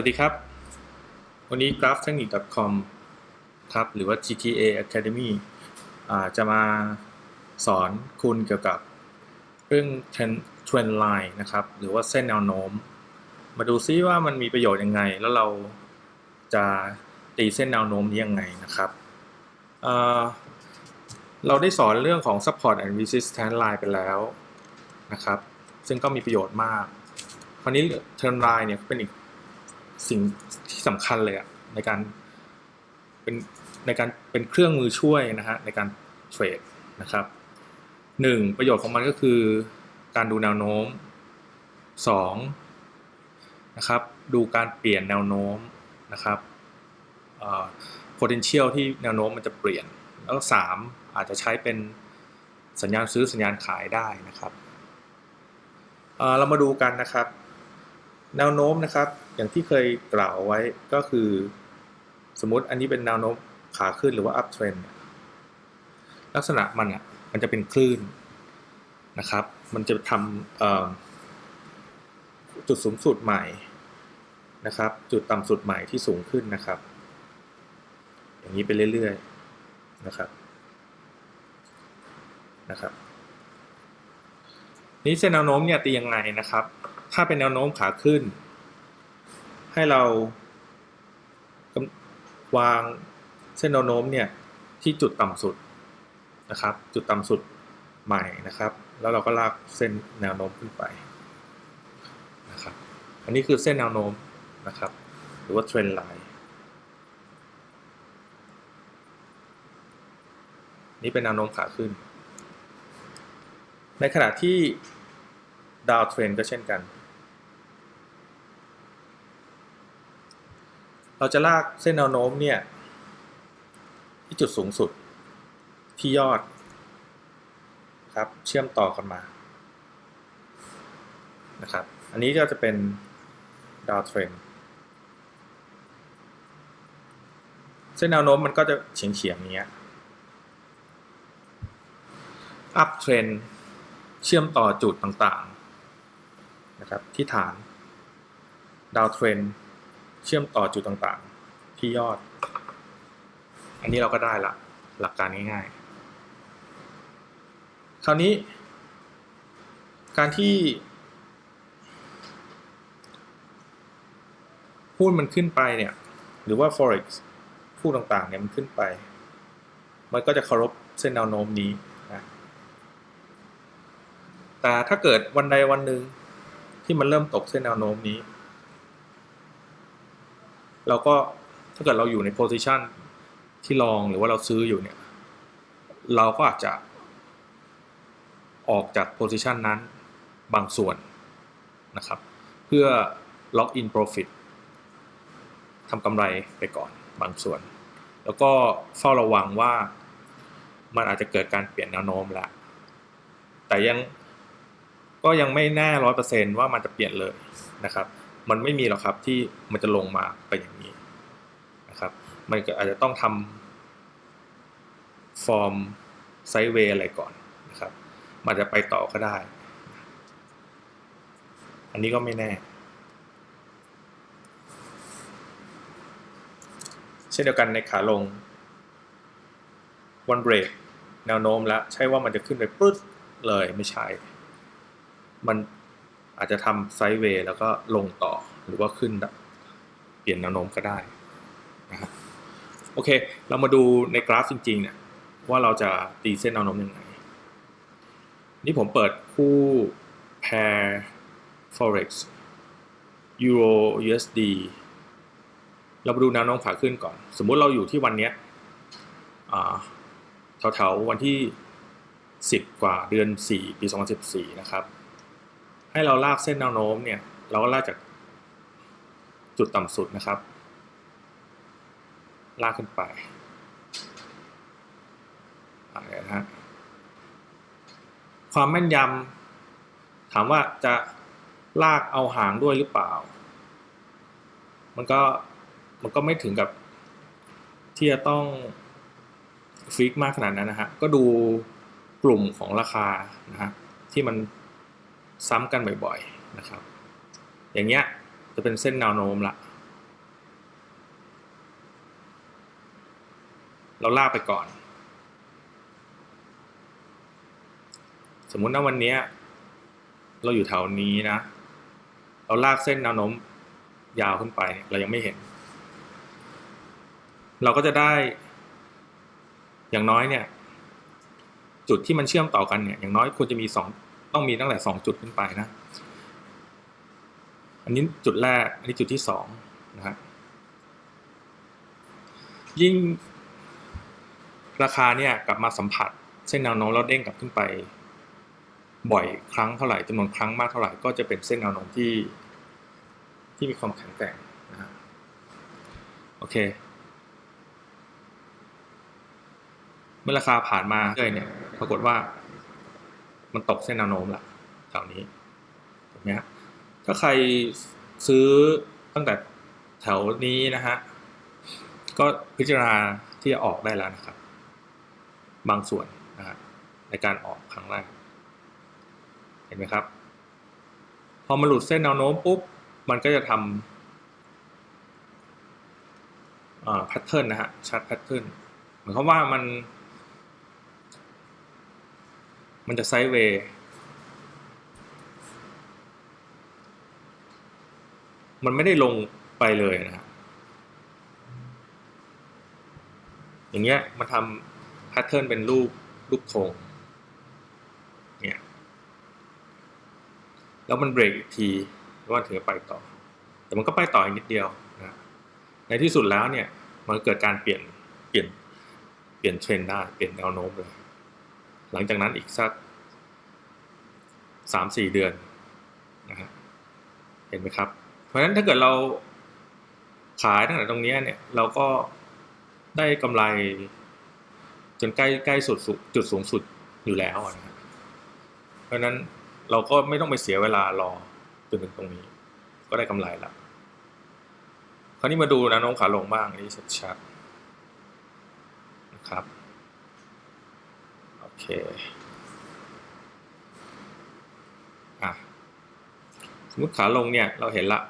วัสดีครับ วันนี้ graphtechnic.com ครับหรือว่า GTA Academy จะมาสอนคุณเกี่ยวกับเรื่อง trend line นะครับ หรือว่าเส้นแนวโน้ม มาดูซิว่ามันมีประโยชน์ยังไง แล้วเราจะตีเส้นแนวโน้มนี้ยังไงนะครับ เราได้สอนเรื่องของ support and resistance line ไปแล้วนะครับ ซึ่งก็มีประโยชน์มาก คราวนี้ trend line เนี่ยเป็นอีก สิ่งที่สำคัญเลยอะในการเป็นในการเป็นเครื่องมือช่วยนะฮะในการเทรดนะครับหนึ่งประโยชน์ของมันก็คือการดูแนวโน้มสองนะครับดูการเปลี่ยนแนวโน้มนะครับ potential ที่แนวโน้มมันจะเปลี่ยน แล้วก็สามอาจจะใช้เป็นสัญญาณซื้อสัญญาณขายได้นะครับเเรามาดูกันนะครับ แนวโน้มนะครับ อย่างที่เคยกล่าวไว้ก็คือ สมมติอันนี้เป็นแนวโน้มขาขึ้นหรือว่า up trend เนี่ยลักษณะมันอะมันจะเป็นคลื่นนะครับ มันจะทำจุดสูงสุดใหม่นะครับ จุดต่ำสุดใหม่ที่สูงขึ้นนะครับ อย่างนี้ไปเรื่อยๆนะครับนะครับนี้เส้นแนวโน้มเนี่ยตียังไงนะครับ ถ้าเป็นแนวโน้มขาขึ้น ให้เราวางเส้นแนวโน้มเนี่ยที่จุดต่ำสุดนะครับ จุดต่ำสุดใหม่นะครับ แล้วเราก็ลากเส้นแนวโน้มขึ้นไปนะครับ อันนี้คือเส้นแนวโน้มนะครับ หรือว่าเทรนไลน์นี่เป็นแนวโน้มขาขึ้น ในขณะที่ดาวเทรนก็เช่นกัน เราจะลากเส้นแนวโน้มเนี่ยที่จุดสูงสุดที่ยอดครับเชื่อมต่อกันมานะครับ อันนี้ก็จะเป็นดาวเทรนเส้นแนวโน้มมันก็จะเฉียงเฉียงอย่างเงี้ย up trend เชื่อมต่อจุดต่างๆนะครับที่ฐานดาวเทรน เชื่อมต่อจุดต่างๆ ที่ยอด อันนี้เราก็ได้ละหลักการง่ายๆ คราวนี้ การที่ หุ้นมันขึ้นไปเนี่ย หรือว่า forex ผู้ต่างๆเนี่ยมันขึ้นไป มันก็จะเคารพเส้นแนวโน้มนี้นะแต่ถ้าเกิดวันใดวันหนึ่งที่มันเริ่มตกเส้นแนวโน้มนี้ เราก็ถ้าเกิดเราอยู่ในโพซิชันที่ลองหรือว่าเราซื้ออยู่เนี่ย เราก็อาจจะ ออกจากโพซิชันนั้นบางส่วนนะครับ เพื่อ lock in profit ทำกำไรไปก่อนบางส่วน แล้วก็เฝ้าระวังว่ามันอาจจะเกิดการเปลี่ยนแนวโน้มแล้วแต่ยังก็ยังไม่แน่ร้อยเปอร์เซนว่ามันจะเปลี่ยนเลยนะครับ มันไม่มีหรอกครับที่มันจะลงมาไปอย่างนี้นะครับ มันก็อาจจะต้องทำฟอร์มไซด์เวย์อะไรก่อนนะครับ มันจะไปต่อก็ได้ อันนี้ก็ไม่แน่ เช่นเดียวกันในขาลงวันเบรกแนวโน้มแล้ว ใช่ว่ามันจะขึ้นไปปึ๊ดเลยไม่ใช่ มัน อาจจะทำไซด์เวย์แล้วก็ลงต่อหรือว่าขึ้นเปลี่ยนแนวโน้มก็ได้นะครับโอเค เรามาดูในกราฟจริงๆเนี่ยว่าเราจะตีเส้นแนวโน้มยังไง นี่ผมเปิดคู่ pair forex euro usd เรามาดูแนวโน้มขาขึ้นก่อน สมมุติเราอยู่ที่วันเนี้ยแถวๆวันที่ 10 กว่าเดือน 4 ปี 2014 นะครับ ให้เราลากเส้นแนวโน้มเนี่ย เราก็ลากจากจุดต่ำสุดนะครับ ลากขึ้นไปนะฮะความแม่นยำถามว่าจะลากเอาหางด้วยหรือเปล่า มันก็มันก็ไม่ถึงกับที่จะต้องฟิกมากขนาดนั้นนะฮะ ก็ดูกลุ่มของราคานะฮะที่มัน ซ้ำกันบ่อยๆนะครับ อย่างเงี้ยจะเป็นเส้นแนวโน้มละ เราลากไปก่อน สมมุตินาวันนี้เราอยู่แถวนี้นะ เราลากเส้นแนวโน้มยาวขึ้นไปเเรายังไม่เห็น เราก็จะได้ อย่างน้อยเนี่ย จุดที่มันเชื่อมต่อกันเนี่ย อย่างน้อยควรจะมีสอง ต้องมีตั้งแต่สองจุดขึ้นไปนะ อันนี้จุดแรก อันนี้จุดที่สองนะฮะยิ่งราคาเนี่ยกลับมาสัมผัสเส้นแนวโน้มแล้วเด้งกลับขึ้นไป บ่อยครั้งเท่าไหร่จำนวนครั้งมากเท่าไหร่ก็จะเป็นเส้นแนวโน้มที่ ที่มีความแข็งแกร่งนะฮะโอเค เมื่อราคาผ่านมาเรื่อยเนี่ยปรากฏว่า มันตกเส้นแนวโน้มละแถวนี้ถูกไหมฮะถ้าใครซื้อตั้งแต่แถวนี้นะฮะ ก็พิจารณาที่จะออกได้แล้วนะครับ บางส่วนนะฮะในการออกครั้งแรก เห็นไหมครับ พอมันหลุดเส้นแนวโน้มปุ๊บ มันก็จะทำแพทเทิร์นนะฮะชัดแพทเทิร์นหมายความว่ามัน มันจะไซด์เวย์มันไม่ได้ลงไปเลยนะฮะอย่างเงี้ยมันทำแพทเทิร์นเป็นรูปรูปโคงเนี่ยแล้วมันเบรกอีกทีว่าถึงไปต่อ แต่มันก็ไปต่ออีกนิดเดียวนะในที่สุดแล้วเนี่ยมันเกิดการเปลี่ยนเปลี่ยนเปลี่ยนเทรนได้เปลี่ยนแนวโน้มเลย หลังจากนั้นอีกสักสามสี่เดือนนะฮะเห็นไหมครับ เพราะฉะนั้นถ้าเกิดเราขายตั้งแต่ตรงนี้เนี่ยเราก็ได้กำไรจนใกล้ใกล้สุดจุดสูงสุดอยู่แล้วนะฮะเพราะนั้นเราก็ไม่ต้องไปเสียเวลารอจนถึงตรงนี้ ก็ได้กำไรแล้ว คราวนี้มาดูนะน้องขาลงบ้างอันนี้ชัดๆนะครับ เคอะสมมติขาลงเนี่ยเราเห็นละ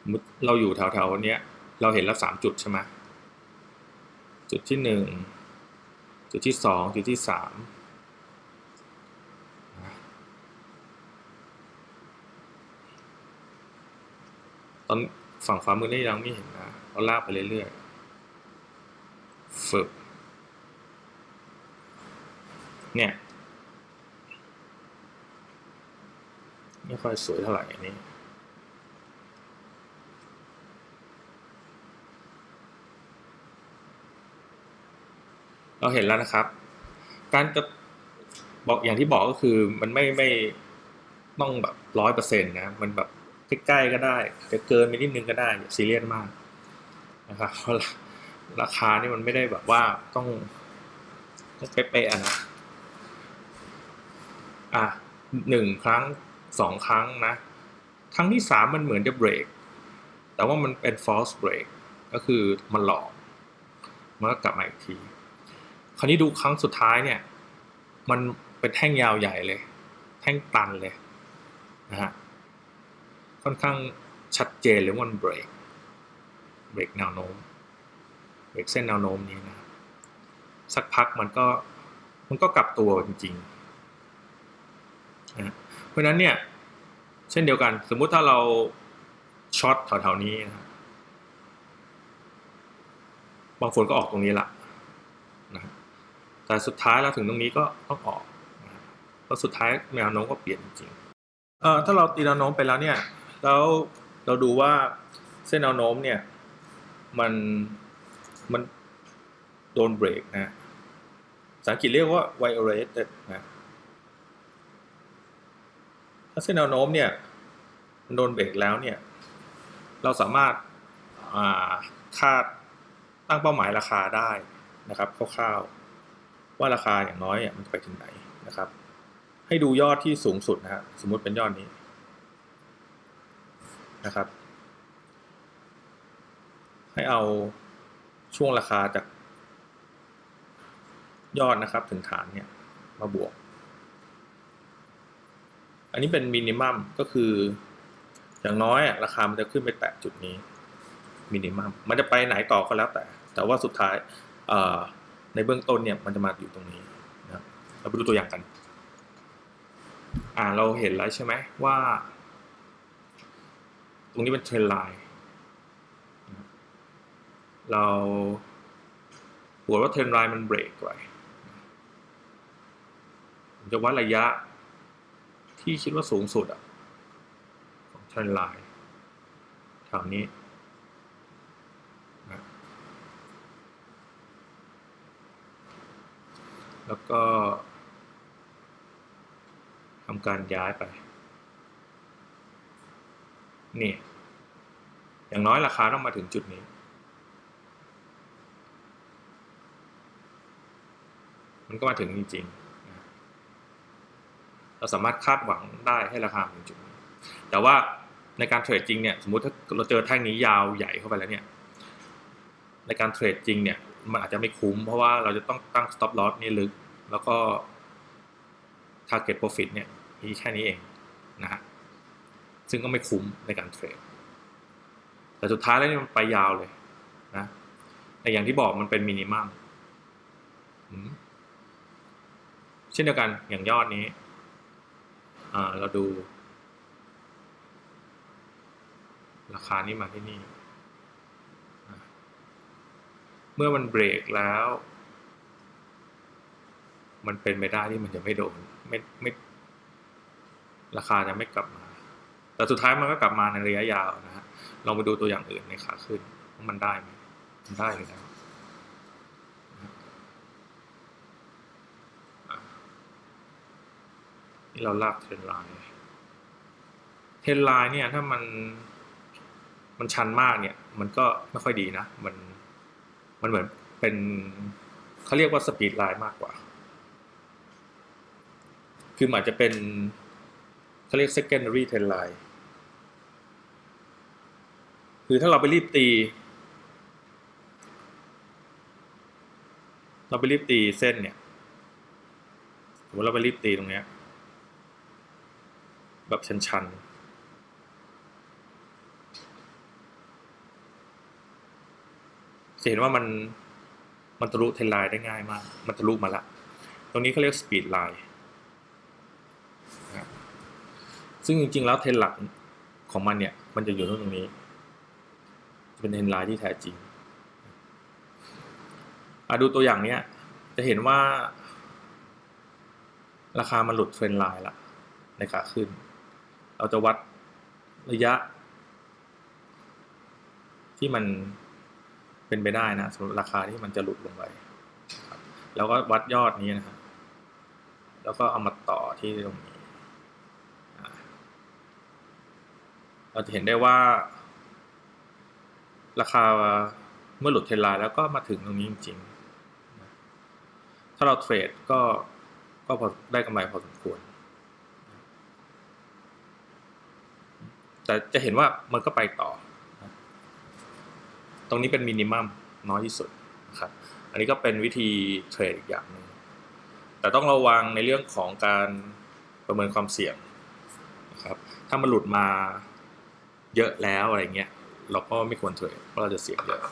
สมมติเราอยู่แถวๆเนี้ยเราเห็นล้วสามจุดใช่ไหมจุดที่หนึ่งจุดที่สองจุดที่สามตอนฝั่งขวามือนี่ยังไม่เห็นนะเราลากไปเรื่อยๆฝึก เนี่ยไม่ค่อยสวยเท่าไหร่อันนี้เราเห็นแล้วนะครับ การจะบอกอย่างที่บอกก็คือมันไม่ไม่ต้องแบบร้อยเปอร์เซ็นต์นะ มันแบบใกล้ๆก็ได้ จะเกินไปนิดนึงก็ได้ซีเรียสมากนะครับเพราะราคานี่มันไม่ได้แบบว่าต้องต้องเป๊ะๆนะ อะหนึ่งครั้งสองครั้งนะ ครั้งที่สามมันเหมือนจะเบรก แต่ว่ามันเป็น false break ก็คือมันหลอกมันก็กลับมาอีกที คราวนี้ดูครั้งสุดท้ายเนี่ย มันเป็นแท่งยาวใหญ่เลย แท่งตันเลยนะฮะ ค่อนข้างชัดเจนเลยว่ามันเบรก เบรกแนวโน้ม เบรกเส้นแนวโน้มนี้นะ สักพักมันก็มันก็กลับตัวจริงๆ เพราะฉะนั้นเนี่ย เช่นเดียวกัน สมมุติถ้าเราช็อตแถวๆนี้นะบางคนก็ออกตรงนี้ละนะแต่สุดท้ายเราถึงตรงนี้ก็ต้องออกนะเพราะสุดท้ายแนวโน้มก็เปลี่ยนจริงเอ่อถ้าเราตีแนวโน้มไปแล้วเนี่ยแล้วเราดูว่าเส้นแนวโน้มเนี่ยมันมันโดนเบรกนะภาษาอังกฤษเรียกว่า violated นะ ถ้าเส้นแนวโน้มเนี่ยโดนเบรกแล้วเนี่ย เราสามารถคาดตั้งเป้าหมายราคาได้นะครับคร่าวๆว่าราคาอย่างน้อยมันจะไปถึงไหนนะครับ ให้ดูยอดที่สูงสุดนะฮะสมมุติเป็นยอดนี้นะครับ ให้เอาช่วงราคาจากยอดนะครับถึงฐานเนี่ยมาบวก อันนี้เป็นมินิมัมก็คือ อย่างน้อยราคามันจะขึ้นไปแตะจุดนี้มินิมัมมันจะไปไหนต่อก็แล้วแต่ แต่ว่าสุดท้ายในเบื้องต้นเนี่ยมันจะมาอยู่ตรงนี้นะเราไปดูตัวอย่างกัน อ่าเราเห็นแล้วใช่ไหมว่า ตรงนี้เป็นเทรนไลน์เราปวดว่าเทรนไลน์มันเบรกไว้ผมจะวัดระยะ ที่คิดว่าสูงสุดอะของเทรนไลน์แถวนี้แล้วก็ทำการย้ายไป นี่ อย่างน้อยราคาต้องมาถึงจุดนี้มันก็มาถึงจริงๆ เราสามารถคาดหวังได้ให้ราคาถึงจุด แต่ว่าในการเทรดจริงเนี่ยสมมติถ้าเราเจอแท่งนี้ยาวใหญ่เข้าไปแล้วเนี่ยในการเทรดจริงเนี่ยมันอาจจะไม่คุ้ม เพราะว่าเราจะต้องตั้ง stop loss นี่ลึก แล้วก็ target profit เนี่ยมีแค่นี้เองนะฮะซึ่งก็ไม่คุ้มในการเทรดแต่สุดท้ายแล้วนี่มันไปยาวเลยนะแต่อย่างที่บอกมันเป็นมินิมัมเช่นเดียวกันอย่างยอดนี้ อ่า เราดู ราคานี้มาที่นี่ เมื่อมันเบรกแล้ว มันเป็นไปได้ที่มันจะไม่โดนไม่ไม่ราคาจะไม่กลับมา แต่สุดท้ายมันก็กลับมาในระยะยาวนะฮะลองไปดูตัวอย่างอื่นในขาขึ้นว่ามันได้ไหมมันได้เลยนะอะ นี่เราลากเทรนไลน์เทรนไลน์เนี่ยถ้ามันมันชันมากเนี่ย มันก็ไม่ค่อยดีนะ มันมันเหมือนเป็นเขาเรียกว่าสปีดไลน์มากกว่า คืออาจจะเป็นเขาเรียก secondary trend line คือถ้าเราไปรีบตี เราไปรีบตีเส้นเนี่ยสมมติเราไปรีบตีตรงเนี้ย แบบชันๆจะเห็นว่ามันมันทะลุเทรนไลน์ได้ง่ายมาก มันทะลุมาละ ตรงนี้เขาเรียกสปีดไลน์นะครับซึ่งจริงๆแล้วเทรนหลักของมันเนี่ย มันจะอยู่ตรงนี้ เป็นเทรนไลน์ที่แท้จริงอะดูตัวอย่างเนี้ย จะเห็นว่า ราคามันหลุดเทรนไลน์ละในขาขึ้น เราจะวัดระยะ ที่มันเป็นไปได้นะสำหรับราคาที่มันจะหลุดลงไปแล้วก็วัดยอดนี้นะครับ แล้วก็เอามาต่อที่ตรงนี้ เราจะเห็นได้ว่า ราคาเมื่อหลุดเทรนไลน์แล้วก็มาถึงตรงนี้จริงๆ ถ้าเราเทรดก็ก็พอได้กำไรพอสมควร แต่จะเห็นว่ามันก็ไปต่อ ตรงนี้เป็นมินิมัมน้อยที่สุดนะครับ อันนี้ก็เป็นวิธีเทรดอีกอย่างหนึ่งแต่ต้องระวังในเรื่องของการประเมินความเสี่ยงนะครับ ถ้ามันหลุดมาเยอะแล้วอะไรเงี้ย เราก็ไม่ควรเทรดเพราะเราจะเสี่ยงเยอะ